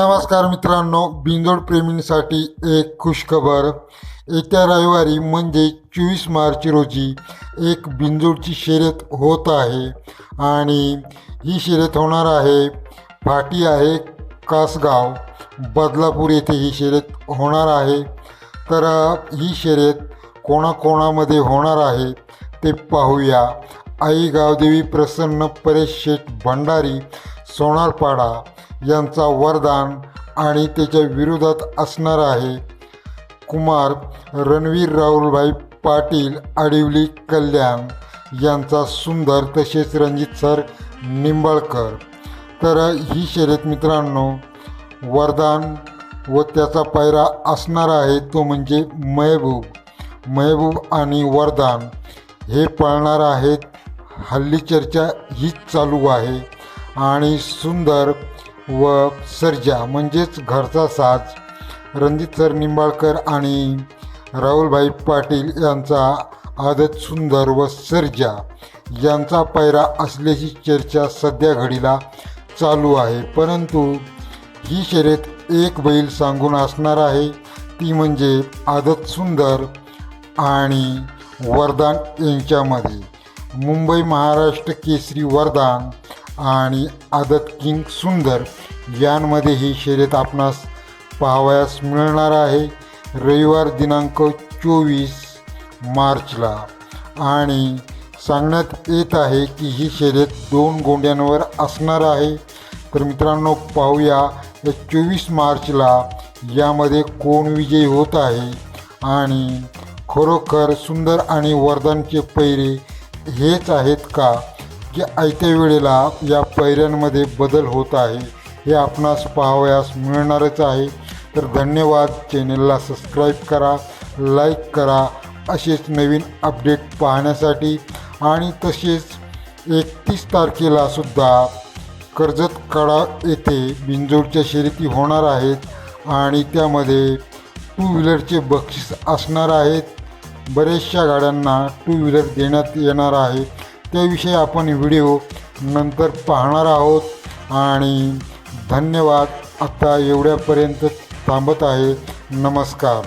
नमस्कार मित्रांनो बिंदोड प्रेमींसाठी एक खुशखबर. येत्या रविवारी म्हणजे चोवीस मार्च रोजी एक बिंदोडची शर्यत होत आहे आणि ही शर्यत होणार आहे फाटी आहे कासगाव. बदलापूर येथे ही शर्यत होणार आहे. तर ही शर्यत कोणाकोणामध्ये होणार आहे ते पाहूया. आई गावदेवी प्रसन्न परेश शेठ भंडारी सोनारपाडा यांचा वरदान आणि त्याच्या विरोधात असणार आहे. कुमार रणवीर राहुलभाई पाटील आडिवली कल्याण यांचा सुंदर तसेच रणजित सर निंबाळकर. तर ही शर्यत मित्रांनो वरदान व त्याचा पायरा असणार आहे तो म्हणजे महबूब. महबूब आणि वरदान हे पळणार आहेत. हल्ली चर्चा हीच चालू आहे. आणि सुंदर व सर्जा म्हणजेच घरचा साज रणजित सर निंबाळकर आणि राहुलभाई पाटील यांचा आदत सुंदर व सर्जा यांचा पायरा असल्याची चर्चा सध्या घडीला चालू आहे. परंतु ही शर्यत एक बैल सांगून असणार आहे. ती म्हणजे आदत सुंदर आणि वरदान यांच्यामध्ये. मुंबई महाराष्ट्र केसरी वरदान आणि आदत किंग सुंदर यांमध्ये ही शर्यत आपणास पाहावयास मिळणार आहे. रविवार दिनांक चोवीस मार्चला. आणि सांगण्यात येत आहे की ही शर्यत दोन गोंड्यांवर असणार आहे. तर मित्रांनो पाहूया या चोवीस मार्चला यामध्ये कोण विजयी होत आहे. आणि खरोखर सुंदर आणि वरदानचे पैरे हेच आहेत का? की आयत्या वेळेला या पैऱ्यांमध्ये बदल होत आहे हे आपणास पाहावयास मिळणारच आहे. तर धन्यवाद. चॅनेलला सबस्क्राईब करा लाईक करा. असेच नवीन अपडेट पाहण्यासाठी आणि तसेच एकतीस तारखेला सुद्धा कर्जत कडा येथे बिंजोडच्या शर्यती होणार आहेत आणि त्यामध्ये टू व्हीलरचे बक्षीस असणार आहेत. बऱ्याचशा गाड्यांना टू व्हीलर देण्यात येणार आहे. त्याविषयी आपण व्हिडिओ नंतर पाहणार आहोत. आणि धन्यवाद. आता एवढ्यापर्यंत थांबत आहे. नमस्कार.